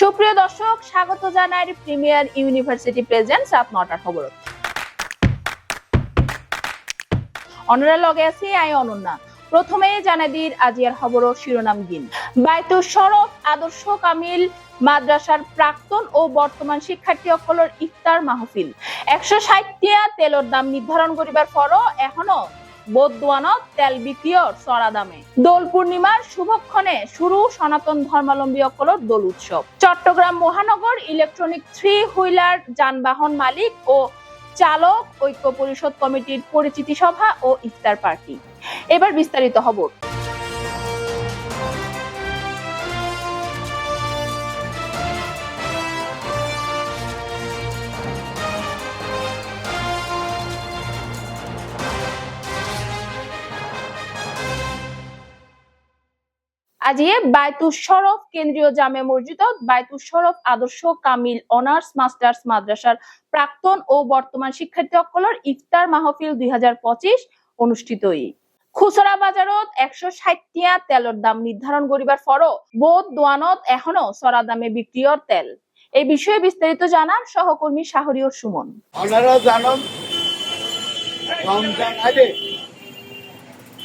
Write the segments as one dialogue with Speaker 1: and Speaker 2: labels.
Speaker 1: সুপ্রিয় দর্শক, স্বাগত জানাই প্রিমিয়ার ইউনিভার্সিটি প্রেজেন্টস আপ নটার খবর। অনরা লগে আছি, আই অনন্যা প্রথমে জানাদির আজিয়ার খবর শিরোনাম গিন বাইতুল শরফ, আদর্শ কামিল, মাদ্রাসার প্রাক্তন ও বর্তমান শিক্ষার্থী অকলর ইফতার মাহফিল। একশো ষাটটিয়া তেলর দাম নির্ধারণ করিবার পরও এখনও বোধদোয়ানত তেল বিক্রিয়র চড়া দামে। দোল পূর্ণিমার শুভক্ষণে শুরু সনাতন ধর্মাবলম্বী অকলর দোল উৎসব। চট্টগ্রাম মহানগর ইলেকট্রনিক থ্রি হুইলার, যানবাহন মালিক ও চালক ঐক্য পরিষদ কমিটির পরিচিতি সভা ও ইফতার পার্টি। এবার বিস্তারিত খবর। আজিয়ে বায়তুল শরফ কেন্দ্রীয় জামে মসজিদত বায়তুল শরফ আদর্শ কামিল অনার্স মাস্টার্স মাদ্রাসার প্রাক্তন ও বর্তমান শিক্ষার্থী অকলর ইফতার মাহফিল দুই অনুষ্ঠিত খুচরা বাজারত একশো ষাটটিয়া তেলের দাম নির্ধারণ করিবার পরও বোধ দোয়ানত এখনও সরা দামে বিক্রিয়র তেল। এই বিষয়ে বিস্তারিত জানান সহকর্মী শাহরিয়র সুমন।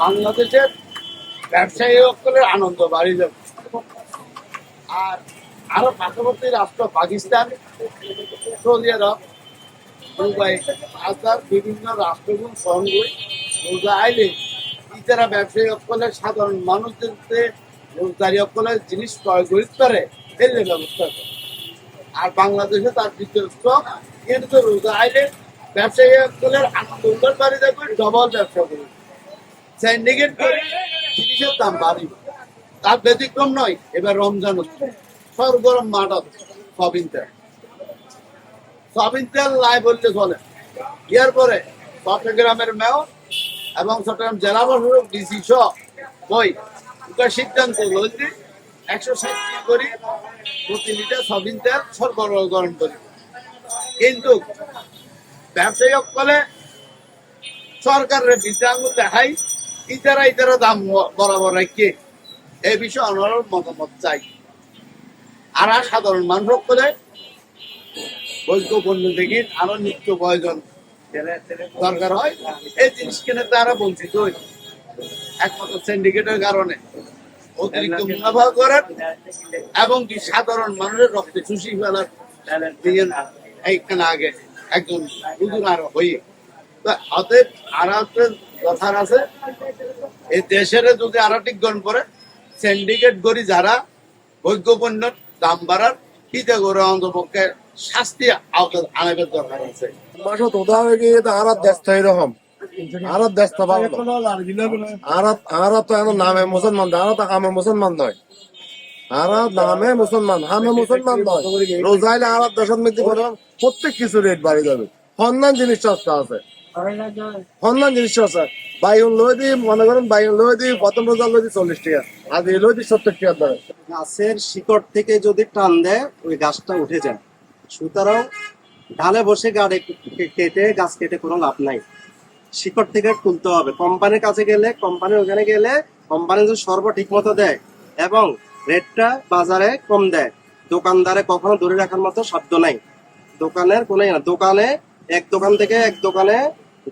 Speaker 2: বাংলাদেশের ব্যবসায়ী সকলের আনন্দ, বাড়ি যাবে। আর আরও পার্শ্ববর্তী রাষ্ট্র, পাকিস্তান, সৌদি আরব, দুবাই আসার বিভিন্ন রাষ্ট্রগুলো সঙ্গে রোজা আইলে ইতারা ব্যবসায়ী সকলের সাধারণ মানুষদেরকে রোজগারি সকলের জিনিস ক্রয় করি পারে, এলে ব্যবস্থা করে। আর বাংলাদেশে তার দ্বিতীয় স্টক কিন্তু রোজা আইলে ব্যবসায়ী সকলের আনন্দ বাড়ি যাবে, ডবল ব্যবসা করবে। সিন্ডিকেট করে জিনিসের দাম বাড়িবে। তার ব্যতিক্রম নয়, এবার রমজান হচ্ছে। সরগরম মাঠত সবিন তেল। সবিন তেল লাই বললে চলে। ইয়ার পরে চট্টগ্রামের মেয়র এবং চট্টগ্রাম জেলা প্রশাসক ডিসি সহ বই ওটা সিদ্ধান্ত হলো যে একশো ষাট করে প্রতি লিটার সবিন তেল সরবরাহকরণ করি। কিন্তু ব্যবসায়ী সকলে সরকারের বিদ্যাঙ্গ দেখাই ইতারা ইতারা দাম বরাবর রাখে এই বিষয়ে আমার মতামত চাই। আর সাধারণ মানুষ সকলে বৈজ্ঞ পণ্য দেখি আরও নিত্য প্রয়োজন দরকার হয় এই জিনিস কিনে তারা বঞ্চিত হয় একমাত্র সিন্ডিকেটের কারণে। অতিরিক্ত মুনাফা করেন এবং কি সাধারণ মানুষের রক্তে চুষি ফেলার দিকে এইখানে আগে একজন আর হয়ে তো অতএব আর কথার আছে। এই দেশের যদি আরও টিকগণ করে সিন্ডিকেট করি যারা বৈজ্ঞপণ্য দাম বাড়ার হিতে করে অন্তপক্ষে শাস্তি আওতা আনাবের দরকার আছে।
Speaker 3: মাসত ওদা হয়ে গিয়ে তো এরকম ভালো তো নামে মুসলমান আরাত আমে মুসলমান নয়। নামে মুসলমান মুসলমান নয়। রোজাইলে বললাম প্রত্যেক কিছু রেট বাড়ি যাবে। সন্ধান জিনিস সস্তা আছে। সন্ধান জিনিস আছে। বাইন লই দি মনে করেন বাইন লই দি প্রথম রোজা লই দি চল্লিশ টাকা আর এই লই দি সত্তর টাকা ধরে
Speaker 4: গাছের শিকড় থেকে যদি টান দেয়, ওই গাছটা উঠে যায়। সুতরাং ঢালে বসে গাড়ি কেটে, গাছ কেটে কোনো লাভ নাই। শিকড় থেকে তুলতে হবে। কোম্পানির কাছে গেলে, কোম্পানির ওখানে গেলে কোম্পানি যদি সর্ব ঠিক মতো দেয় এবং রেটটা বাজারে কম দেয়, দোকানদারে কখনো ধরে রাখার মতো শব্দ নাই। দোকানের কোনো। দোকানে, এক দোকান থেকে এক দোকানে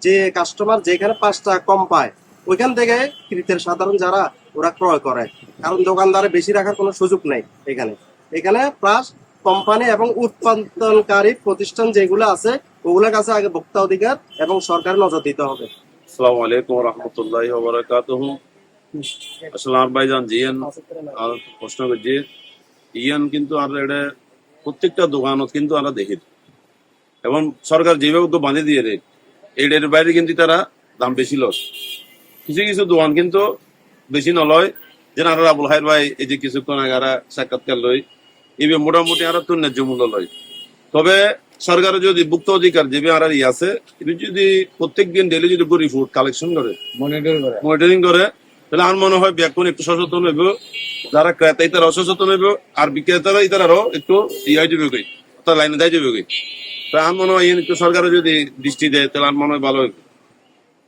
Speaker 4: যে কাস্টমার যেখানে পাঁচ টাকা কম পায়, ওইখান থেকে কৃতের সাধারণ যারা, ওরা ক্রয় করে। কারণ দোকানদারে বেশি রাখার কোনো সুযোগ নেই এখানে। এখানে প্লাস কোম্পানি এবং উৎপাদনকারী প্রতিষ্ঠান যেগুলো আছে, ওগুলোর কাছে আগে ভোক্তা অধিকার এবং সরকার নজর দিতে হবে।
Speaker 5: আসসালামু আলাইকুম রহমতুল্লাহ বারাকাতুহ। আসসালাম ভাইজান জিয়ান, আর প্রশ্ন করছি ইয়ান কিন্তু আর এটা প্রত্যেকটা দোকানত কিন্তু আমরা দেখি। এবং সরকার যেভাবে বাঁধে দিয়ে রে এটার বাইরে কিন্তু তারা দাম বেশি লস। কিছু কিছু দোকান কিন্তু বেশি নলয়। যেন আর আবুল হাইর ভাই এই যে কিছুক্ষণ আগে আর সাক্ষাৎকার লই এবার মোটামুটি আর তো ন্যায্য মূল্য লয়। তবে সরকারের যদি ভুক্ত অধিকার যে আর ই আছে এবার যদি প্রত্যেক দিন ডেলি যদি গরিব ফুড কালেকশন করে মনিটরিং করে। তাহলে আমার মনে হয় ব্যাকুন একটু সচেতন হইব যারা ক্রেতা ইতারা অসচেতন হইব আর বিক্রেতারা ইতারারও একটু ইয়ে যাবে লাইনে দেয় যাবে তা আমার মনে হয় একটু সরকারের যদি দৃষ্টি দেয় তাহলে আমার মনে হয় ভালো হইব।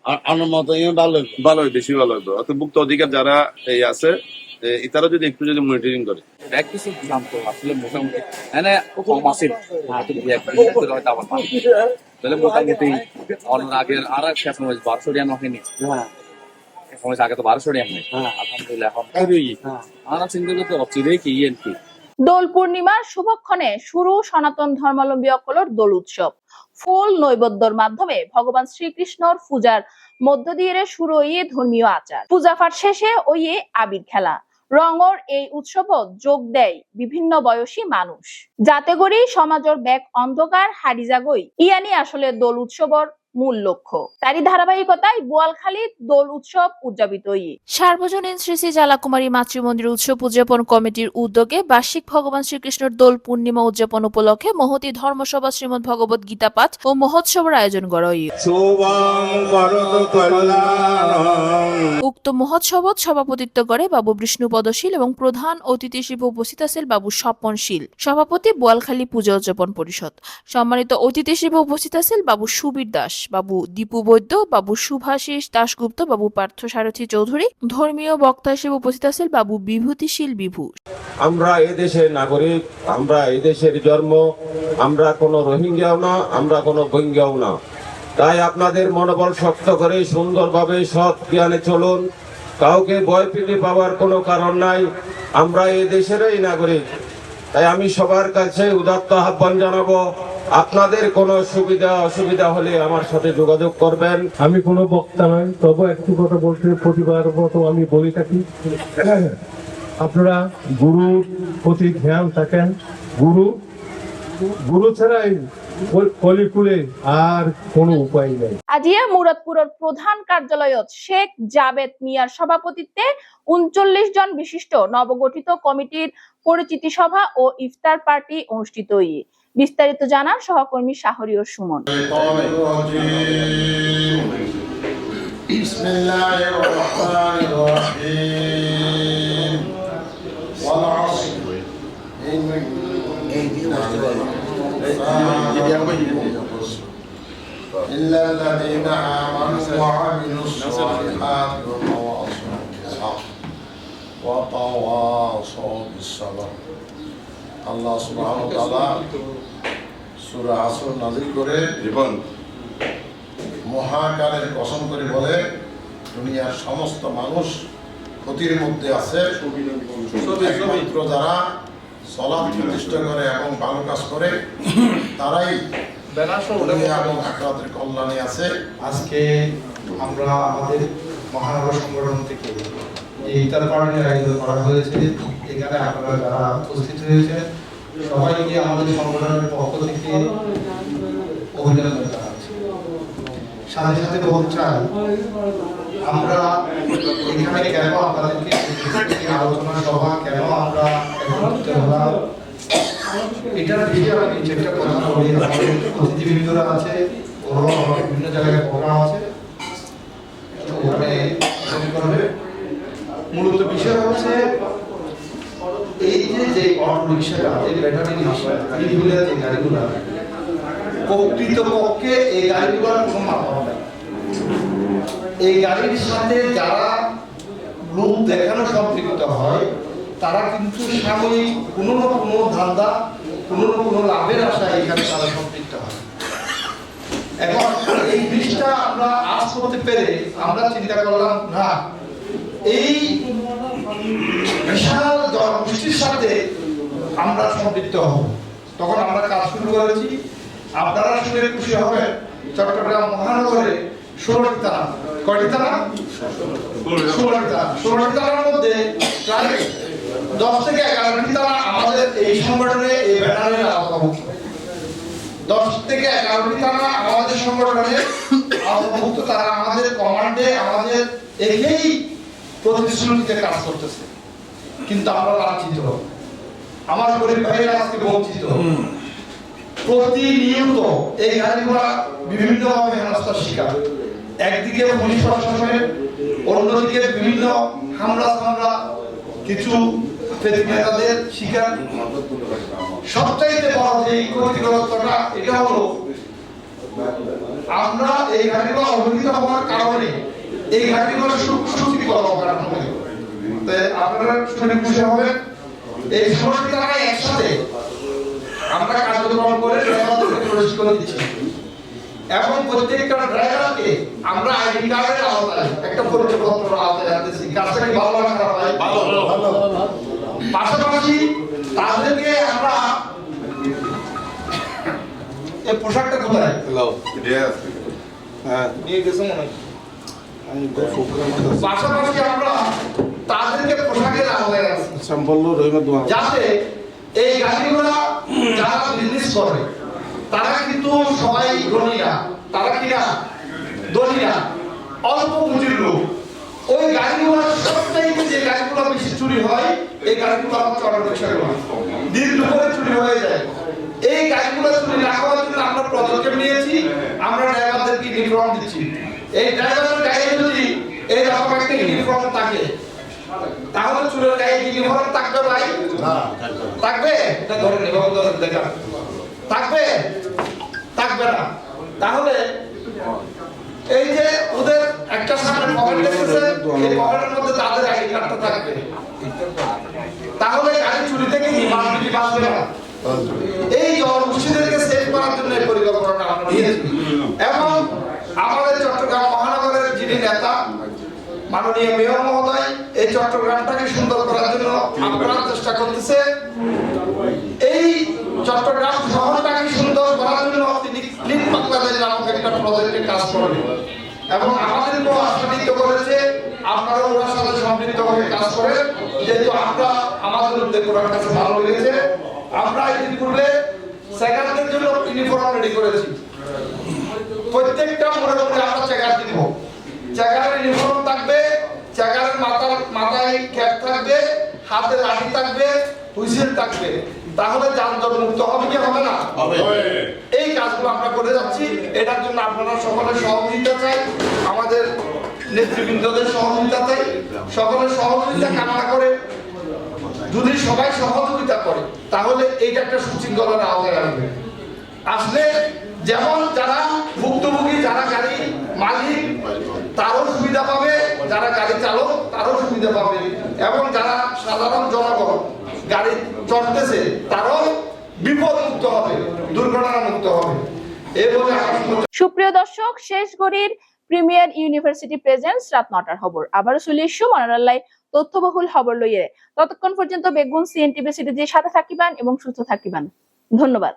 Speaker 2: আর আমার মতো ভালো
Speaker 5: ভালো হইবে বেশি ভালো হইব। অত ভুক্ত অধিকার যারা এই আছে এ, ইতারা যদি একটু যদি মনিটরিং করে।
Speaker 6: দাম তো আসলে মোটামুটি হ্যাঁ। তাহলে মোটামুটি আগের আর এক সময় বারোশো রিয়ান হয়নি সময় আগে তো বারোশো নেই। আলহামদুলিল্লাহ এখন। আমরা চিন্তা করতে কি ইয়েন কি?
Speaker 1: দোল পূর্ণিমার শুভক্ষণে শুরু সনাতন ধর্মাবলম্বী অকলর দোল উৎসব। ফুল নৈবেদ্যর মাধ্যমে ভগবান শ্রীকৃষ্ণর পূজার মধ্য দিয়ে শুরু ইয়ে ধর্মীয় আচার। পূজা পাঠ শেষে ওইয়ে আবির খেলা। রঙর এই উৎসবও যোগ দেয় বিভিন্ন বয়সী মানুষ। যাতে করি সমাজের ব্যাগ অন্ধকার হারি যাগই। ইয়ানি আসলে দোল উৎসবর মূল লক্ষ্য। তারই ধারাবাহিকতায় বোয়ালখালী দোল উৎসব উদযাপিত সার্বজনীন শ্রী শ্রী জালাকুমারী মাতৃমন্দির উৎসব উদযাপন কমিটির উদ্যোগে বার্ষিক ভগবান শ্রীকৃষ্ণের দোল পূর্ণিমা উদযাপন উপলক্ষে মহতি ধর্মসভা শ্রীমদ ভগবত গীতা পাঠ ও মহোৎসবের আয়োজন করা উক্ত মহোৎসবত সভাপতিত্ব করে বাবু বিষ্ণুপদশীল এবং প্রধান অতিথি হিসেবে উপস্থিত আছেন বাবু স্বপনশীল। সভাপতি বোয়ালখালী পূজা উদযাপন পরিষদ। সম্মানিত অতিথি হিসেবে উপস্থিত আছেন বাবু সুবীর দাস। বাবু দীপু বৈদ্য বাবু সুভাষিস দাশগুপ্ত, বাবু পার্থ সারথী চৌধুরী, ধর্মীয় বক্তা হিসেবে উপস্থিত আছেন বাবু বিভূতিশীল বিভু।
Speaker 7: আমরা এদেশের নাগরিক, আমরা এদেশের জন্ম, আমরা কোনো রোহিঙ্গাও না, আমরা কোনো বৈঙ্গাও না। তাই আপনাদের মনোবল শক্ত করে সুন্দরভাবে সৎ জ্ঞানে চলুন। কাউকে ভয় পেতে পাওয়ার কোনো কারণ নাই। আমরা এ দেশেরই নাগরিক। তাই আমি সবার কাছে উদাত্ত আহ্বান জানাব আপনাদের কোনো সুবিধা অসুবিধা হলে আমার সাথে যোগাযোগ করবেন।
Speaker 8: আমি কোনো বক্তা নই তবু একটু কথা বলতে প্রতিবার মতো আমি বলি থাকি। আপনারা গুরুর প্রতি ধ্যান থাকেন। গুরু গুরু ছাড়াই কলিকুলে আর কোনো উপায় নেই।
Speaker 1: আজিয়া মুরাদপুরের প্রধান কার্যালয়ত শেখ জাবেদ মিয়ার সভাপতিত্বে উনচল্লিশ জন বিশিষ্ট নবগঠিত কমিটির পরিচিতি সভা ও ইফতার পার্টি অনুষ্ঠিত হই বিস্তারিত জানান সহকর্মী শাহরিয়র সুমন
Speaker 2: الشيطان الرجيم بسم الله الرحمن الرحيم والعصر إن إلا الذين آمنوا وعملوا الصالحات وتواصوا بالحق وتواصوا بالصبر আল্লাহ সুবহানাহু ওয়া তাআলা সূরা আসর নাযিল করে জীবন মহাকালের কসম করে বলে দুনিয়ার সমস্ত মানুষ ক্ষতির মধ্যে আছে। একমাত্র যারা সলাৎ প্রতিষ্ঠা করে এবং ভালো কাজ করে তারাই এবং আখরাতের কল্যাণে আছে।
Speaker 9: আজকে আমরা আমাদের মহানগর সংগঠন থেকে এই ইফতার পার্টির আয়োজন করা হয়েছে এখানে আপনারা যারা উপস্থিত হয়েছে সবাইকে আমাদের সংগঠনের পক্ষ থেকে অভিনন্দন জানাচ্ছি সাথে সাথে বলতে চাই, আমরা এখানে কেন আপনাদেরকে আলোচনা সভা, কেন আমরা এটার বিষয়ে আমি চেষ্টা কথা বলি। অতিথিবৃন্দরা আছে, ওরাও বিভিন্ন জায়গায় প্রোগ্রাম আছে। ওখানে করবে। মূলত বিষয় হচ্ছে যে এই ব্যাটারি যে গাড়িগুলো এই কোনো নাই। এই গাড়ির সাথে যারা লোক দেখানো সম্পৃক্ত হয়, তারা কিন্তু সাময়িক কোনো না কোনো ধান্দা, কোনো না কোনো লাভের এখানে তারা সম্পৃক্ত হয়। এখন এই জিনিসটা আমরা আজ করতে পেরে আমরা চিন্তা করলাম, না, এই বিশাল জনগোষ্ঠীর সাথে আমরা সম্পৃক্ত হব। তখন আমরা কাজ শুরু করেছি। আপনারা শুনে খুশি হবেন, চট্টগ্রাম মহানগরে থানা। কয়টি থানা? ষোলোটি থানার মধ্যে প্রায় দশ থেকে এগারোটি থানা আমাদের এই সংগঠনে এই ব্যানারের আওতাভুক্ত। দশ থেকে এগারোটি থানা আমাদের সংগঠনে আওতাভুক্ত। তারা আমাদের কমান্ডে আমাদের একেই প্রতিশ্রুতিতে কাজ করতেছে। কিন্তু আমরা লাঞ্ছিত আমার গরিব ভাইয়েরা আজকে বঞ্চিত প্রতিনিয়ত এই গাড়িগুলা বিভিন্নভাবে হেনস্থার শিকার। একদিকে পুলিশ প্রশাসনের অন্যদিকে বিভিন্ন হামলা হামলা কিছু নেতাদের শিকার। সবচাইতে বড় যে ক্ষতিগ্রস্তটা এটা হলো আমরা এই গাড়িগুলো অবহিত হওয়ার কারণে এই গাড়িগুলো সুচি করা কারণে তো আপনারা শুনে খুশি হবেন। এই ষোলোটি টাকা একসাথে আমরা কার্যক্রম করে ড্রাইভারদেরকে প্রশিক্ষণ দিচ্ছি। এবং প্রত্যেকটা ড্রাইভারকে আমরা আইডি কার্ডের আওতায় একটা পরিচয়পত্র আওতায় আনতেছি কাজটা কি ভালো না খারাপ ভাই? পাশাপাশি তাদেরকে আমরা এই পোশাকটা কোথায়? হ্যাঁ। নিয়ে গেছে মনে হয়। পাশাপাশি আমরা আওতায় আনছি যাতে এই গাড়িগুলা যারা বিজনেস করে, তারা কিন্তু সবাই ধনী না তারা কিনা? ধনী অল্প পুঁজির লোক। ওই গাড়িগুলো সবচাইতে যে গাড়িগুলো বেশি চুরি হয়, এই গাড়িগুলো হচ্ছে অটো রিক্সাগুলো দিন দুপুরে চুরি হয়ে যায়। এই গাড়িগুলো চুরি না হওয়ার জন্য আমরা পদক্ষেপ নিয়েছি, আমরা ড্রাইভারদেরকে ইউনিফর্ম দিচ্ছি। এই ড্রাইভারের গাড়ি যদি এইরকম একটা ইউনিফর্ম থাকে তাহলে চুলের গায়ে ইউনিফর্ম থাকবে ভাই? থাকবে এটা ধরে নেব ধরে দেখা। থাকবে? থাকবে না। তাহলে এই যে ওদের একটা সামনে পকেট দেখতেছে এই পকেটের মধ্যে তাদের আইডি কার্ডটা থাকবে। তাহলে গাড়ি চুরি থেকে হিমালয় বাঁচবে না এই জনগোষ্ঠীদেরকে সেভ করার জন্য এই পরিকল্পনাটা আমরা নিয়েছি এবং আমাদের চট্টগ্রাম মহানগরের যিনি নেতা মাননীয় মেয়র মহোদয়, এই চট্টগ্রামটাকে সুন্দর করার জন্য আপনারা চেষ্টা করতেছে। এই চট্টগ্রাম শহরটাকে সুন্দর করার জন্য তিনি ক্লিন বাংলাদেশ নামক একটা প্রজেক্টে কাজ করেন। এবং আমাদেরকেও আশ্বাদিত করেছে আপনারাও ওনার সাথে সম্পৃক্ত হয়ে কাজ করেন। যেহেতু আমরা আমাদের উদ্যোগ কাছে ভালো লেগেছে। আমরা ইতিপূর্বে সেকেন্ডের জন্য ইউনিফর্ম রেডি করেছি। প্রত্যেকটা মোড়ে মোড়ে আমরা চেকার দিব। চেকারের ইউনিফর্ম থাকবে চেকারের মাথার মাথায় ক্যাপ থাকবে হাতে লাঠি থাকবে হুইসেল থাকবে। তাহলে যানজট মুক্ত হবে কি হবে না? এই কাজগুলো আমরা করে যাচ্ছি। এটার জন্য আপনারা সকলের সহযোগিতা চাই। আমাদের নেতৃবৃন্দদের সহযোগিতা চাই। সকলের সহযোগিতা কামনা করে। যদি সবাই সহযোগিতা করে তাহলে এইটা একটা সুশৃঙ্খলার আওতায় আসবে আসলে যেমন যারা ভুক্তভোগী যারা গাড়ি মালিক তারও সুবিধা পাবে। সুবিধা পাবে এবং যারা সাধারণ জনগণ গাড়ি চড়তেছে, তারও বিপদ মুক্ত হবে, দুর্ঘটনা মুক্ত হবে।
Speaker 1: সুপ্রিয় দর্শক, শেষ গড়ির প্রিমিয়ার ইউনিভার্সিটি প্রেজেন্টস রাত নটার খবর। আবারও চলে এসো তথ্যবহুল খবর লইয়ে। ততক্ষণ পর্যন্ত বেগুন, সিএনটিভি সিরিজের সাথে থাকিবেন এবং সুস্থ থাকিবেন। ধন্যবাদ।